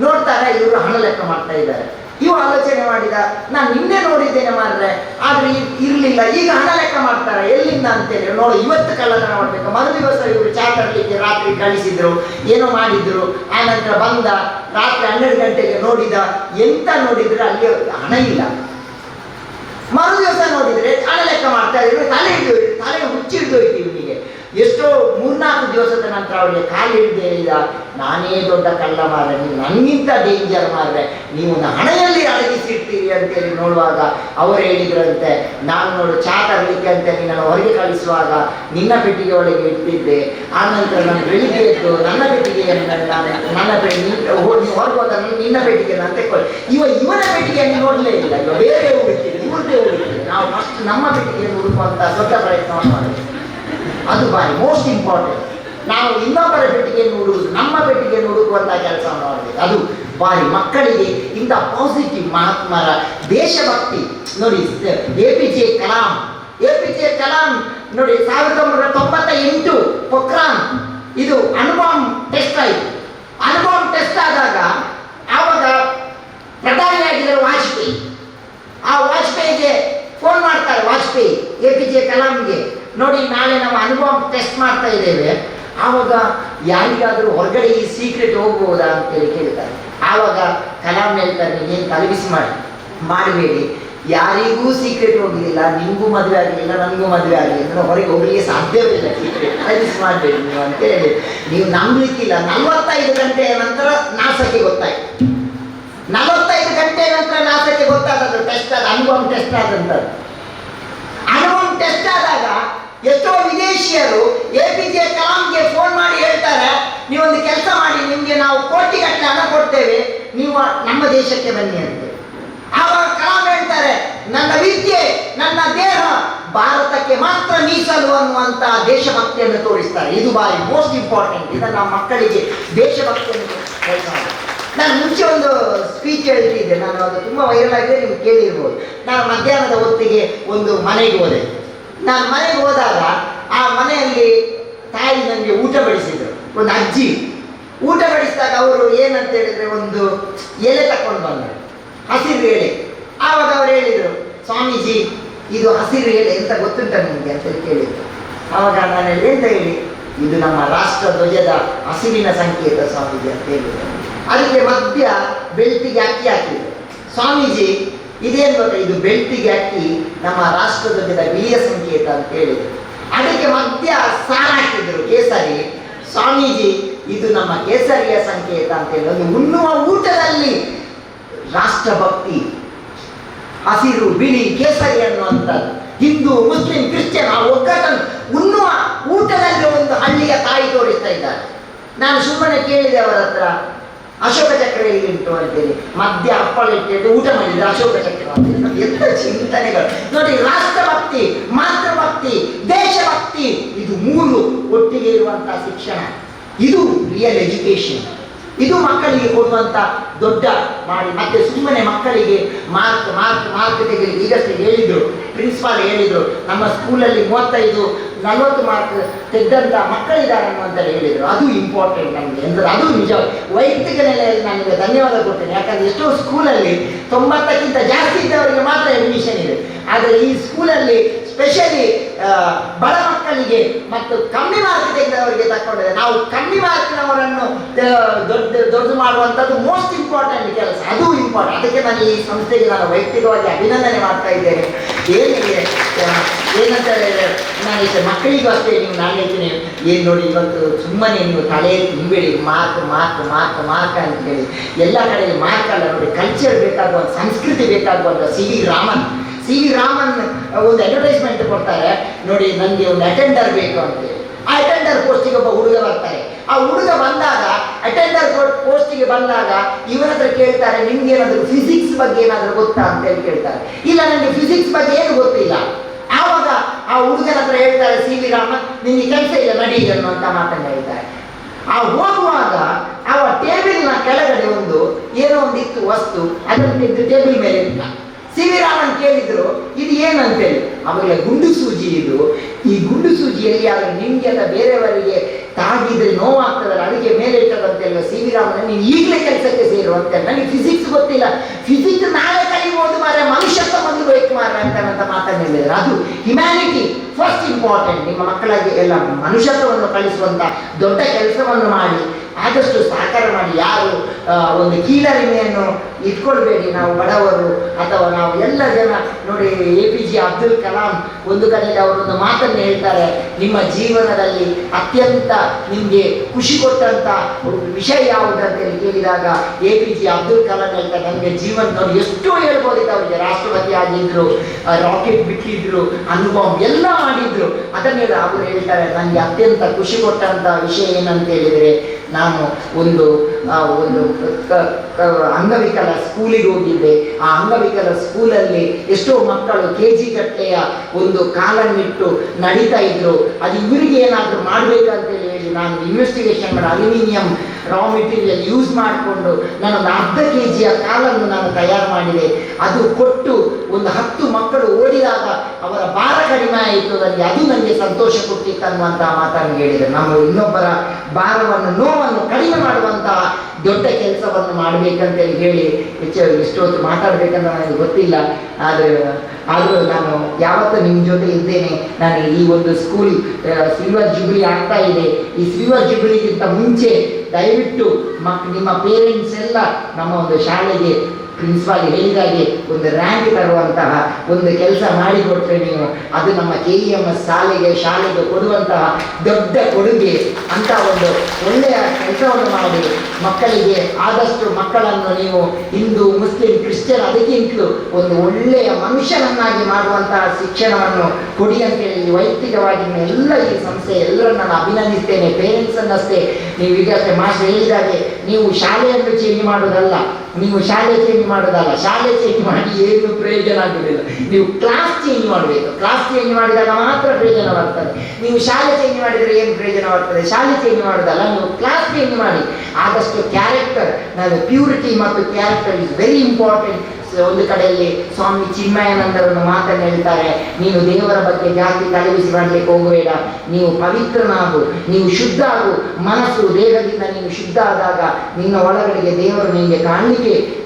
ನೋಡ್ತಾರೆ ಇವರು ಹಣ ಲೆಕ್ಕ ಮಾಡ್ತಾ ಇದ್ದಾರೆ. ಇವು ಆಲೋಚನೆ ಮಾಡಿದ, ನಾನು ನಿನ್ನೆ ನೋಡಿದ್ದೇನೆ ಮಾರ್ರೆ, ಆದ್ರೆ ಇರಲಿಲ್ಲ. ಈಗ ಹಣ ಲೆಕ್ಕ ಮಾಡ್ತಾರೆ, ಎಲ್ಲಿಂದ ಅಂತೇಳಿ. ನೋಡು, ಇವತ್ತು ಕಳ್ಳತನ ಮಾಡ್ಬೇಕು. ಮರು ದಿವಸ ಇವರು ಚಾ ತರಲಿಕ್ಕೆ ರಾತ್ರಿ ಕಳಿಸಿದ್ರು, ಏನೋ ಮಾಡಿದ್ರು. ಆ ನಂತರ ಬಂದ, ರಾತ್ರಿ ಹನ್ನೆರಡು ಗಂಟೆಗೆ ನೋಡಿದ, ಎಂತ ನೋಡಿದ್ರೆ ಅಲ್ಲಿ ಹಣ ಇಲ್ಲ. ಮರು ದಿವಸ ನೋಡಿದ್ರೆ ಹಣ ಲೆಕ್ಕ ಮಾಡ್ತಾ ಇದ್ರು ತಲೆ ತಲೆ ಹುಚ್ಚಿಡ್ದೋಯ್ತು ಇವನಿಗೆ. ಎಷ್ಟೋ ಮೂರ್ನಾಲ್ಕು ದಿವಸದ ನಂತರ ಅವಳಿಗೆ ಕಾಲು ಹಿಡಿದು ಹೇಳಿದ, ನಾನೇ ದೊಡ್ಡ ಕಳ್ಳ ಮಾರ್ರೆ ನೀವು ನನ್ಗಿಂತ ಡೇಂಜರ್ ಮಾರ್ರೆ. ನೀವು ಹಣೆಯಲ್ಲಿ ಅಡಗಿಸಿರ್ತೀರಿ ಅಂತೇಳಿ ನೋಡುವಾಗ ಅವರು ಹೇಳಿದ್ರಂತೆ, ನಾನು ನೋಡು, ಚಾ ತರಲಿಕ್ಕೆ ಅಂತೇಳಿ ನಾನು ಹೊರಗೆ ಕಳಿಸುವಾಗ ನಿನ್ನ ಪೆಟ್ಟಿಗೆ ಒಳಗೆ ಇಟ್ಟಿದ್ದೆ. ಆ ನಂತರ ನಾನು ಬೆಳಿಗ್ಗೆ ಎದ್ದು ನನ್ನ ಪೆಟ್ಟಿಗೆಯನ್ನು ನಾನು ನನ್ನ ಪೆಟ್ಟಿಗೆ ಹೊರಗೆ ಹೋದಾಗ ನಿನ್ನ ಪೆಟ್ಟಿಗೆ ನಾನು ತೆಕ್ಕೊಳ್ಳಿ ಇವ ಇವನ ಪೆಟ್ಟಿಗೆಯನ್ನು ನೋಡಲೇ ಇಲ್ಲ ಬೇರೆ ಹುಡುಕಿದೆ ಹುಡುಕಿದೆ ನಾವು ಫಸ್ಟ್ ನಮ್ಮ ಪೆಟ್ಟಿಗೆಯನ್ನು ಹುಡುಕುವಂತ ದೊಡ್ಡ ಪ್ರಯತ್ನವನ್ನು ಮಾಡಬೇಕು ಅದು ಬಾರಿ ಮೋಸ್ಟ್ ಇಂಪಾರ್ಟೆಂಟ್ ನಾವು ಇನ್ನೊಬ್ಬರ ಪೆಟ್ಟಿಗೆಯನ್ನು ಹುಡುಗುದು ನಮ್ಮ ಪೆಟ್ಟಿಗೆಯನ್ನು ಹುಡುಕುವಂತ ಕೆಲಸವನ್ನು ಮಾಡಬೇಕು ಅದು ಬಾರಿ ಮಕ್ಕಳಿಗೆ ಇಂಥ ಪಾಸಿಟಿವ್ ಮಹಾತ್ಮರ ದೇಶಭಕ್ತಿ. ನೋಡಿ A P J Kalam A P J Kalam ನೋಡಿ, ಸಾವಿರದ ಒಂಬೈನೂರ ತೊಂಬತ್ತ ಎಂಟು ಪೊಕ್ರಾನ್ ಇದು ಅಣುಬಾಂಬ್ ಟೆಸ್ಟ್ ಆಯಿತು. ಅಣುಬಾಂಬ್ ಟೆಸ್ಟ್ ಆದಾಗ ಆವಾಗ ಪ್ರಧಾನಿಯಾಗಿದ್ದರು ವಾಜಪೇಯಿ. ಆ ವಾಜಪೇಯಿಗೆ ಫೋನ್ ಮಾಡ್ತಾರೆ ವಾಜಪೇಯಿ ಎ ಪಿ ಜೆ ಕಲಾಂಗೆ ನೋಡಿ, ನಾಳೆ ನಾವು ಅನುಭವ ಟೆಸ್ಟ್ ಮಾಡ್ತಾ ಇದ್ದೇವೆ. ಆವಾಗ ಯಾರಿಗಾದರೂ ಹೊರಗಡೆ ಈ ಸೀಕ್ರೆಟ್ ಹೋಗ್ಬೋದಾ ಅಂತೇಳಿ ಕೇಳ್ತಾರೆ. ಆವಾಗ ಕಲಾಂ ಹೇಳ್ತಾರೆ, ನೀನು ತಲುಪಿಸಿ ಮಾಡಿ. ಮಾಡಬೇಡಿ. ಯಾರಿಗೂ ಸೀಕ್ರೆಟ್ ಹೋಗಲಿಲ್ಲ ನಿಮಗೂ ಮದುವೆ ಆಗಲಿಲ್ಲ, ನನಗೂ ಮದುವೆ ಆಗಲಿಲ್ಲ ಹೊರಗೆ ಹೋಗಲಿಕ್ಕೆ ಸಾಧ್ಯವೇ ಇಲ್ಲ. ಸೀಕ್ರೆಟ್ ತಲೆಬಿಸಿ ಮಾಡಬೇಡಿ ನೀವು ಅಂತ ಹೇಳಿ ನೀವು ನಂಬಲಿಕ್ಕಿಲ್ಲ. ನಲವತ್ತೈದು ಗಂಟೆಯ ನಂತರ ನಾಸಕ್ಕೆ ಗೊತ್ತಾಯ್ತು. ನಲವತ್ತೈದು ಗಂಟೆ ನಂತರ ನಾಸಕ್ಕೆ ಗೊತ್ತಾದದ್ದು ಟೆಸ್ಟ್ ಆದ, ಅನುಭವ ಟೆಸ್ಟ್ ಆದಂಥದ್ದು. ಅನುಭವ ಟೆಸ್ಟ್ ಆದಾಗ ಎಷ್ಟೋ ವಿದೇಶಿಯರು ಎ ಪಿ ಜೆ ಕಲಾಂಗೆ ಫೋನ್ ಮಾಡಿ ಹೇಳ್ತಾರೆ, ನೀವೊಂದು ಕೆಲಸ ಮಾಡಿ, ನಿಮಗೆ ನಾವು ಕೋಟಿಗಟ್ಟಲೆ ಹಣ ಕೊಡ್ತೇವೆ, ನೀವು ನಮ್ಮ ದೇಶಕ್ಕೆ ಬನ್ನಿ ಅಂತ. ಆವಾಗ ಕಲಾಂ ಹೇಳ್ತಾರೆ, ನನ್ನ ವಿದ್ಯೆ, ನನ್ನ ದೇಹ ಭಾರತಕ್ಕೆ ಮಾತ್ರ ಮೀಸಲು ಅನ್ನುವಂತಹ ದೇಶಭಕ್ತಿಯನ್ನು ತೋರಿಸ್ತಾರೆ. ಇದು ಬಾರಿ ಮೋಸ್ಟ್ ಇಂಪಾರ್ಟೆಂಟ್ ಇದನ್ನು ಮಕ್ಕಳಿಗೆ ದೇಶಭಕ್ತಿಯನ್ನು ನಾನು ಮುಂಚೆ ಒಂದು ಸ್ಪೀಚ್ ಹೇಳ್ತಿದ್ದೆ. ನಾನು ಅದು ತುಂಬ ವೈರಲ್ ಆಗಿದೆ ನೀವು ಕೇಳಿರ್ಬೋದು. ನಾನು ಮಧ್ಯಾಹ್ನದ ಹೊತ್ತಿಗೆ ಒಂದು ಮನೆಗೆ ಹೋದೆ. ನಾನು ಮನೆಗೆ ಹೋದಾಗ ಆ ಮನೆಯಲ್ಲಿ ತಾಯಿ ನನಗೆ ಊಟ ಬಡಿಸಿದರು. ಒಂದು ಅಜ್ಜಿ. ಊಟ ಬಡಿಸಿದಾಗ ಅವರು ಏನಂತ ಹೇಳಿದ್ರೆ ಒಂದು ಎಲೆ ತಕೊಂಡು ಬಂದರು. ಹಸಿರು ಎಲೆ. ಆವಾಗ ಅವ್ರು ಹೇಳಿದರು, ಸ್ವಾಮೀಜಿ, ಇದು ಹಸಿರು ಎಲೆ ಎಂತ ಗೊತ್ತುಂಟ ನಿಮಗೆ? ಅಂತೇಳಿ ಕೇಳಿದ್ರು. ಆವಾಗ ನಾನು ಎಂತ ಹೇಳಿ, ಇದು ನಮ್ಮ ರಾಷ್ಟ್ರ ಧ್ವಜದ ಹಸಿರಿನ ಸಂಕೇತ ಸ್ವಾಮೀಜಿ, ಅಂತ ಹೇಳಿದ್ರು. ಅದಕ್ಕೆ ಮಧ್ಯ ಬೆಳ್ತಿಗೆ ಅಕ್ಕಿ ಹಾಕಿದ್ರು ಸ್ವಾಮೀಜಿ, ಇದೇನು ಇದು ಬೆಳ್ತಿಗೆ ಅಕ್ಕಿ ನಮ್ಮ ರಾಷ್ಟ್ರದ ಜನ ಬಿಳಿಯ ಸಂಕೇತ ಅಂತ ಹೇಳಿದ್ರು ಅದಕ್ಕೆ ಮಧ್ಯ ಸಾರ ಹಾಕಿದ್ರು ಕೇಸರಿ. ಸ್ವಾಮೀಜಿ, ಇದು ನಮ್ಮ ಕೇಸರಿಯ ಸಂಕೇತ ಅಂತ ಹೇಳಿ. ಒಂದು ಉಣ್ಣುವ ಊಟದಲ್ಲಿ ರಾಷ್ಟ್ರಭಕ್ತಿ, ಹಸಿರು, ಬಿಳಿ, ಕೇಸರಿ ಅನ್ನುವಂಥದ್ದು. ಹಿಂದೂ, ಮುಸ್ಲಿಂ, ಕ್ರಿಶ್ಚಿಯನ್, ಆ ಒಗ್ಗಟ್ಟನ್ನು ಉಣ್ಣುವ ಊಟದಲ್ಲಿ ಒಂದು ಹಳ್ಳಿಯ ತಾಯಿ ತೋರಿಸ್ತಾ ಇದ್ದಾರೆ. ನಾನು ಸುಮ್ಮನೆ ಕೇಳಿದೆ ಅವರ ಹತ್ರ. ಅಶೋಕ ಚಕ್ರ ಎಲ್ಲಿ ಉಂಟು ಅಂತೇಳಿ ಮಧ್ಯ ಅಪ್ಪಳ ಇಟ್ಟಿದ್ದು ಊಟ ಮಾಡಿದ್ರೆ ಅಶೋಕ ಚಕ್ರ ಎಂತ ಚಿಂತನೆಗಳು. ನೋಡಿ, ರಾಷ್ಟ್ರಭಕ್ತಿ, ಮಾತೃಭಕ್ತಿ, ದೇಶಭಕ್ತಿ, ಇದು ಮೂರು ಒಟ್ಟಿಗೆ ಇರುವಂತಹ ಶಿಕ್ಷಣ. ಇದು ರಿಯಲ್ ಎಜುಕೇಶನ್ ಇದು ಮಕ್ಕಳಿಗೆ ಕೊಡುವಂತ ದೊಡ್ಡ ಮಾಡಿ. ಮತ್ತೆ ಸುಮ್ಮನೆ ಮಕ್ಕಳಿಗೆ ಮಾರ್ಕ್ ಮಾರ್ಕ್ ಮಾರ್ಕ್ ತೆಗೆದು ಈಗಷ್ಟೇ ಹೇಳಿದ್ರು. ಪ್ರಿನ್ಸಿಪಾಲ್ ಹೇಳಿದ್ರು, ನಮ್ಮ ಸ್ಕೂಲಲ್ಲಿ ಮೂವತ್ತೈದು ನಲವತ್ತು ಮಾರ್ಕ್ ತೆಗೆದಂಥ ಮಕ್ಕಳಿದ್ದಾರೆ ಅನ್ನುವಂಥದ್ದು ಹೇಳಿದರು. ಅದು ಇಂಪಾರ್ಟೆಂಟ್ ನಮಗೆ ಅಂದ್ರೆ ಅದು ನಿಜ. ವೈಯಕ್ತಿಕ ನೆಲೆಯಲ್ಲಿ ನನಗೆ ಧನ್ಯವಾದ ಕೊಡ್ತೇನೆ. ಯಾಕಂದರೆ ಎಷ್ಟೋ ಸ್ಕೂಲಲ್ಲಿ ತೊಂಬತ್ತಕ್ಕಿಂತ ಜಾಸ್ತಿ ಇದ್ದವರಿಗೆ ಮಾತ್ರ ಅಡ್ಮಿಷನ್ ಇದೆ. ಆದರೆ ಈ ಸ್ಕೂಲಲ್ಲಿ ಸ್ಪೆಷಲಿ ಬಡ ಮಕ್ಕಳಿಗೆ ಮತ್ತು ಕಮ್ಮಿ ಮಾರ್ಕ್ ತೆಗೆದವರಿಗೆ ತಕ್ಕೊಂಡಿದೆ ನಾವು ಕಮ್ಮಿ ಮಾರ್ಕ್ನವರನ್ನು ದೊಡ್ಡ ದೊಡ್ಡ ಮಾಡುವಂಥದ್ದು ಮೋಸ್ಟ್ ಇಂಪಾರ್ಟೆಂಟ್ ಕೆಲಸ. ಅದು ಇಂಪಾರ್ಟೆಂಟ್ ಅದಕ್ಕೆ ನಾನು ಈ ಸಂಸ್ಥೆಗೆ ನಾನು ವೈಯಕ್ತಿಕವಾಗಿ ಅಭಿನಂದನೆ ಮಾಡ್ತಾ ಇದ್ದೇನೆ. ಏನಿದೆ ಏನಂತ ಹೇಳಿದ್ರೆ, ನಾನು ಈಗ ಮಕ್ಕಳಿಗೂ ಅಷ್ಟೇ ನೀವು ನಾನು ಹೇಳ್ತೀನಿ. ಏನು ನೋಡಿ, ಇವತ್ತು ಸುಮ್ಮನೆ ನೀವು ತಲೆ ತುಂಬಿಡಿ. ಮಾರ್ಕ್ ಮಾರ್ಕ್ ಮಾರ್ಕ್ ಮಾರ್ಕ್ ಅಂತ ಹೇಳಿ. ಎಲ್ಲ ಕಡೆ ಮಾರ್ಕ್ ನೋಡಿ ಕಲ್ಚರ್ ಬೇಕಾಗುವ ಸಂಸ್ಕೃತಿ ಬೇಕಾಗುವಂಥ C V Raman. C V Raman ಒಂದು ಅಡ್ವರ್ಟೈಸ್ಮೆಂಟ್ ಕೊಡ್ತಾರೆ. ನೋಡಿ ನನಗೆ ಒಂದು ಅಟೆಂಡರ್ ಬೇಕು ಅಂತೇಳಿ ಆ ಅಟೆಂಡರ್ ಪೋಸ್ಟಿಗೆ ಒಬ್ಬ ಹುಡುಗ ಬರ್ತಾರೆ. ಆ ಹುಡುಗ ಬಂದಾಗ ಅಟೆಂಡರ್ ಪೋಸ್ಟಿಗೆ ಬಂದಾಗ ಇವರ ಹತ್ರ ಕೇಳ್ತಾರೆ, ನಿಮ್ಗೆ ಏನಾದರೂ ಫಿಸಿಕ್ಸ್ ಬಗ್ಗೆ ಏನಾದರೂ ಗೊತ್ತಾ ಅಂತ ಹೇಳಿ ಕೇಳ್ತಾರೆ. ಇಲ್ಲ ನನಗೆ ಫಿಸಿಕ್ಸ್ ಬಗ್ಗೆ ಏನು ಗೊತ್ತಿಲ್ಲ. ಆವಾಗ ಆ ಹುಡುಗನ ಹತ್ರ ಹೇಳ್ತಾರೆ ಸಿ ವಿ ರಾಮನ್ ನಿಮಗೆ ಕೆಲಸ ಇಲ್ಲ, ನಡಿ ಅಂತ ಮಾತನ್ನು ಹೇಳ್ತಾರೆ. ಆ ಹೋಗುವಾಗ ಅವ ಟೇಬಲ್ನ ಕೆಳಗಡೆ ಒಂದು ಏನೋ ಒಂದು ಇತ್ತು ವಸ್ತು, ಅದನ್ನು ಟೇಬಲ್ ಮೇಲೆ ಇಲ್ಲ ಸಿ ವಿ ರಾಮನ್ ಕೇಳಿದ್ರು, ಇದು ಏನಂತೇಳಿ? ಅವರಿಗೆ ಗುಂಡು ಸೂಜಿ ಇದು. ಈ ಗುಂಡು ಸೂಜಿಯಲ್ಲಿ ಅವರಿಗೆ ನಿಮ್ಗೆಲ್ಲ ಬೇರೆಯವರಿಗೆ ತಾಗಿದ್ರೆ ನೋವಾಗ್ತದಲ್ಲ ಅದಕ್ಕೆ ಮೇಲೆ ಇಟ್ಟದಂತೆಲ್ಲ ಸಿ ವಿ ರಾಮನ್ ನೀನು ಈಗಲೇ ಕೆಲಸಕ್ಕೆ ಸೇರುವಂತೆ ನನಗೆ ಫಿಸಿಕ್ಸ್ ಗೊತ್ತಿಲ್ಲ. ಫಿಸಿಕ್ಸ್ ನಾಳೆ ಕಲಿಬೋದು ಮಾರೆ ಮನುಷ್ಯತ್ವ ಮೊದಲು ಬೇಕು ಮಾರ ಅಂತ ಮಾತನ್ನು ಹೇಳಿದ್ರೆ. ಅದು ಹ್ಯುಮ್ಯಾನಿಟಿ ಫಸ್ಟ್ ಇಂಪಾರ್ಟೆಂಟ್ ನಿಮ್ಮ ಮಕ್ಕಳಿಗೆ ಎಲ್ಲ ಮನುಷ್ಯತ್ವವನ್ನು ಕಲಿಸುವಂತ ದೊಡ್ಡ ಕೆಲಸವನ್ನು ಮಾಡಿ, ಆದಷ್ಟು ಸಹಕಾರ ಮಾಡಿ. ಯಾರು ಒಂದು ಕೀಳರಿಮೆಯನ್ನು ಇಟ್ಕೊಳ್ಬೇಡಿ ನಾವು ಬಡವರು ಅಥವಾ ನಾವು ಎಲ್ಲ ಜನ. ನೋಡಿ A P J Abdul Kalam ಒಂದು ಕಡೆಯಲ್ಲಿ ಅವರೊಂದು ಮಾತನ್ನು ಹೇಳ್ತಾರೆ, ನಿಮ್ಮ ಜೀವನದಲ್ಲಿ ಅತ್ಯಂತ ನಿಮಗೆ ಖುಷಿ ಕೊಟ್ಟಂತ ಒಂದು ವಿಷಯ ಯಾವುದು ಕೇಳಿದಾಗ A P J Abdul Kalam ಹೇಳ್ತಾರೆ, ನಮಗೆ ಜೀವನದವ್ರು ಎಷ್ಟೋ ಹೇಳ್ಬೋದಿತ್ತು ಅವರಿಗೆ. ರಾಷ್ಟ್ರಪತಿ ಆಗಿದ್ರು ರಾಕೆಟ್ ಬಿಟ್ಟಿದ್ರು, ಅನುಭವ ಎಲ್ಲ ಮಾಡಿದ್ರು. ಅದನ್ನೇ ಅವರು ಹೇಳ್ತಾರೆ, ನನಗೆ ಅತ್ಯಂತ ಖುಷಿ ಕೊಟ್ಟಂಥ ವಿಷಯ ಏನಂತ ಹೇಳಿದರೆ, ನಾನು ಒಂದು ಒಂದು, ಕ- ಅಂಗವಿಕಲ ಸ್ಕೂಲಿಗೆ ಹೋಗಿದ್ದೆ. ಆ ಅಂಗವಿಕಲ ಸ್ಕೂಲಲ್ಲಿ ಎಷ್ಟೋ ಮಕ್ಕಳು ಕೆ ಜಿ ಕಟ್ಟೆಯ ಒಂದು ಕಾಲನ್ನಿಟ್ಟು ನಡೀತಾ ಇದ್ರು. ಅದು ಇವರಿಗೆ ಏನಾದರೂ ಮಾಡಬೇಕಂತೇಳಿ ಹೇಳಿ ನಾನು ಇನ್ವೆಸ್ಟಿಗೇಷನ್ ಮಾಡಿ ಅಲ್ಯೂಮಿನಿಯಂ ರಾ ಮೆಟೀರಿಯಲ್ ಯೂಸ್ ಮಾಡಿಕೊಂಡು ನಾನೊಂದು ಅರ್ಧ ಕೆ ಜಿಯ ಕಾಲನ್ನು ನಾನು ತಯಾರು ಮಾಡಿದೆ. ಅದು ಕೊಟ್ಟು ಒಂದು ಹತ್ತು ಮಕ್ಕಳು ಓಡಿದಾಗ ಅವರ ಭಾರ ಕಡಿಮೆ ಆಯಿತು ನನಗೆ ಅದು ನನಗೆ ಸಂತೋಷ ಕೊಟ್ಟಿತ್ತು ಅನ್ನುವಂತಹ ಮಾತನ್ನು ಹೇಳಿದರು. ನಾವು ಇನ್ನೊಬ್ಬರ ಭಾರವನ್ನು, ನೋವನ್ನು ಕಡಿಮೆ ಮಾಡುವಂತಹ ದೊಡ್ಡ ಕೆಲಸವನ್ನು ಮಾಡಬೇಕಂತೇಳಿ ಹೇಳಿ ಹೆಚ್ಚು ಇಷ್ಟೊತ್ತು ಮಾತಾಡಬೇಕಂತ ನನಗೆ ಗೊತ್ತಿಲ್ಲ. ಆದರೆ, ಆದರೂ ನಾನು ಯಾವತ್ತೂ ನಿಮ್ಮ ಜೊತೆ ಇದ್ದೇನೆ. ನಾನು ಈ ಒಂದು ಸ್ಕೂಲ್ ಸಿಲ್ವರ್ ಜುಬ್ಲಿ ಆಗ್ತಾ ಇದೆ. ಈ ಸಿಲ್ವರ್ ಜುಬ್ಲಿಗಿಂತ ಮುಂಚೆ ದಯವಿಟ್ಟು ಮಕ್ ನಿಮ್ಮ ಪೇರೆಂಟ್ಸ್ ಎಲ್ಲ ನಮ್ಮ ಒಂದು ಶಾಲೆಗೆ ಪ್ರಿನ್ಸಿಪಾಲ್ ಹೇಳಿದಾಗೆ ಒಂದು ರ್ಯಾಂಕ್ ತರುವಂತಹ ಒಂದು ಕೆಲಸ ಮಾಡಿಕೊಟ್ರೆ ನೀವು, ಅದು ನಮ್ಮ ಕೆ ಇ ಎಂ ಎಸ್ ಶಾಲೆಗೆ ಶಾಲೆಗೆ ಕೊಡುವಂತಹ ದೊಡ್ಡ ಕೊಡುಗೆ ಅಂತ ಒಂದು ಒಳ್ಳೆಯ ಕೆಲಸವನ್ನು ಮಾಡಿ ಮಕ್ಕಳಿಗೆ ಆದಷ್ಟು ಮಕ್ಕಳನ್ನು ನೀವು ಹಿಂದೂ, ಮುಸ್ಲಿಂ, ಕ್ರಿಶ್ಚಿಯನ್ ಅದಕ್ಕಿಂತಲೂ ಒಂದು ಒಳ್ಳೆಯ ಮನುಷ್ಯನನ್ನಾಗಿ ಮಾಡುವಂತಹ ಶಿಕ್ಷಣವನ್ನು ಕೊಡಿ ಅಂತೇಳಿ ವೈಯಕ್ತಿಕವಾಗಿ ಎಲ್ಲ ಈ ಸಂಸ್ಥೆ ಎಲ್ಲರನ್ನ ನಾನು ಅಭಿನಂದಿಸ್ತೇನೆ. ಪೇರೆಂಟ್ಸ್ ಅನ್ನಷ್ಟೇ ನೀವು ಈಗ ಮಾಸ್ಟರ್ ಹೇಳಿದಾಗೆ ನೀವು ಶಾಲೆಯನ್ನು ಚೇಂಜ್ ಮಾಡೋದಲ್ಲ ನೀವು ಶಾಲೆ ಚೇಂಜ್ ಮಾಡೋದಲ್ಲ ಶಾಲೆ ಚೇಂಜ್ ಮಾಡಿ ಏನು ಪ್ರಯೋಜನ ಆಗುವುದಿಲ್ಲ. ನೀವು ಕ್ಲಾಸ್ ಚೇಂಜ್ ಮಾಡಬೇಕು. ಕ್ಲಾಸ್ ಚೇಂಜ್ ಮಾಡಿದಾಗ ಮಾತ್ರ ಪ್ರಯೋಜನ ಬರ್ತದೆ. ನೀವು ಶಾಲೆ ಚೇಂಜ್ ಮಾಡಿದರೆ ಏನು ಪ್ರಯೋಜನ ಬರ್ತದೆ? ಶಾಲೆ ಚೇಂಜ್ ಮಾಡೋದಲ್ಲ ನೀವು ಕ್ಲಾಸ್ ಚೇಂಜ್ ಮಾಡಿ. ಆದಷ್ಟು ಕ್ಯಾರೆಕ್ಟರ್ ನಾವು ಪ್ಯೂರಿಟಿ ಮತ್ತು ಕ್ಯಾರೆಕ್ಟರ್ ಇಸ್ ವೆರಿ ಇಂಪಾರ್ಟೆಂಟ್ ಒಂದು ಕಡೆಯಲ್ಲಿ ಸ್ವಾಮಿ ಚಿನ್ಮಯಾನಂದರನ್ನು ಮಾತನ್ನು ಹೇಳ್ತಾರೆ ನೀನು ದೇವರ ಬಗ್ಗೆ ಜಾತಿ ತಲೆಬಿಸಿ ಮಾಡಲಿಕ್ಕೆ ಹೋಗಬೇಡ. ನೀವು ಪವಿತ್ರನಾಗು, ನೀವು ಶುದ್ಧ ಆಗು ಮನಸ್ಸು ದೇಹದಿಂದ ನೀನು ಶುದ್ಧ ಆದಾಗ ನಿನ್ನ ಒಳಗಡೆಗೆ ದೇವರು ನಿಮಗೆ ಕಾಣಲಿಕ್ಕೆ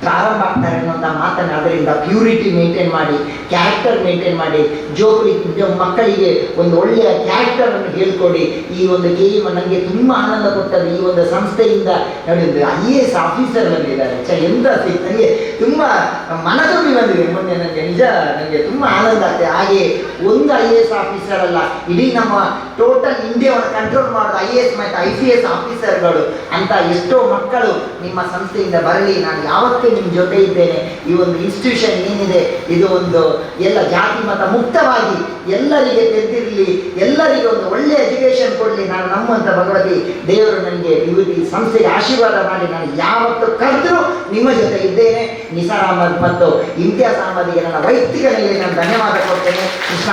ಪ್ರಾರಂಭ ಆಗ್ತಾರೆ ಅನ್ನುವಂಥ ಮಾತನ್ನು ಅದರಿಂದ ಪ್ಯೂರಿಟಿ ಮೇಂಟೈನ್ ಮಾಡಿ ಕ್ಯಾರೆಕ್ಟರ್ ಮೇಂಟೈನ್ ಮಾಡಿ ಜೋಕುಳಿ ಮಕ್ಕಳಿಗೆ ಒಂದು ಒಳ್ಳೆಯ ಕ್ಯಾರೆಕ್ಟರನ್ನು ಹೇಳ್ಕೊಡಿ. ಈ ಒಂದು ಕೆ ನನಗೆ ತುಂಬ ಆನಂದ ಕೊಟ್ಟದ್ದು ಈ ಒಂದು ಸಂಸ್ಥೆಯಿಂದ ನಡೆದಿದೆ ಐ ಎ ಎಸ್ ಆಫೀಸರ್ ಬಂದಿದ್ದಾರೆ. ಚ ಎಂತ ಸಿ- ಮನದುಂಬಿ ಬಂದಿದೆ ಮೊನ್ನೆ ನನಗೆ ನಿಜ ನನಗೆ ತುಂಬ ಆನಂದ ಆಗ್ತದೆ. ಹಾಗೆ ಒಂದು ಐ ಎ ಎಸ್ ಆಫೀಸರ್ ಅಲ್ಲ, ಇಡೀ ನಮ್ಮ ಟೋಟಲ್ ಇಂಡಿಯಾವನ್ನು ಕಂಟ್ರೋಲ್ ಮಾಡೋದು ಐ ಎ ಎಸ್ ಮತ್ತು ಐ ಸಿ ಎಸ್ ಆಫೀಸರ್ಗಳು ಅಂತ ಎಷ್ಟೋ ಮಕ್ಕಳು ನಿಮ್ಮ ಸಂಸ್ಥೆಯಿಂದ ಬರಲಿ, ನಾನು ಯಾವತ್ತೂ ಯಾವತ್ತೂ ನಿಮ್ಮ ಜೊತೆ ಇದ್ದೇನೆ. ಈ ಒಂದು ಇನ್ಸ್ಟಿಟ್ಯೂಷನ್ ಏನಿದೆ, ಇದು ಒಂದು ಎಲ್ಲ ಜಾತಿ ಮತ ಮುಕ್ತವಾಗಿ ಎಲ್ಲರಿಗೆ ತೆರೆದಿರಲಿ ಎಲ್ಲರಿಗೆ ಒಂದು ಒಳ್ಳೆಯ ಎಜುಕೇಷನ್ ಕೊಡಲಿ, ನಾನು ನಮ್ಮಂಥ ಭಗವತಿ ದೇವರು ನನಗೆ ಈ ಸಂಸ್ಥೆಗೆ ಆಶೀರ್ವಾದ ಮಾಡಿ, ನಾನು ಯಾವತ್ತೂ ಕರೆದರೂ ನಿಮ್ಮ ಜೊತೆ ಇದ್ದೇನೆ. ನಿಸಾರ್ ಅಹಮದ್ ಮತ್ತು ಇಮ್ತಿಯಾಸ್ ಅಹಮದ್ಗೆ ನನ್ನ ವೈಯಕ್ತಿಕ ನೆಲೆಯಲ್ಲಿ ನಾನು ಧನ್ಯವಾದ ಕೊಡ್ತೇನೆ. ಕೃಷ್ಣ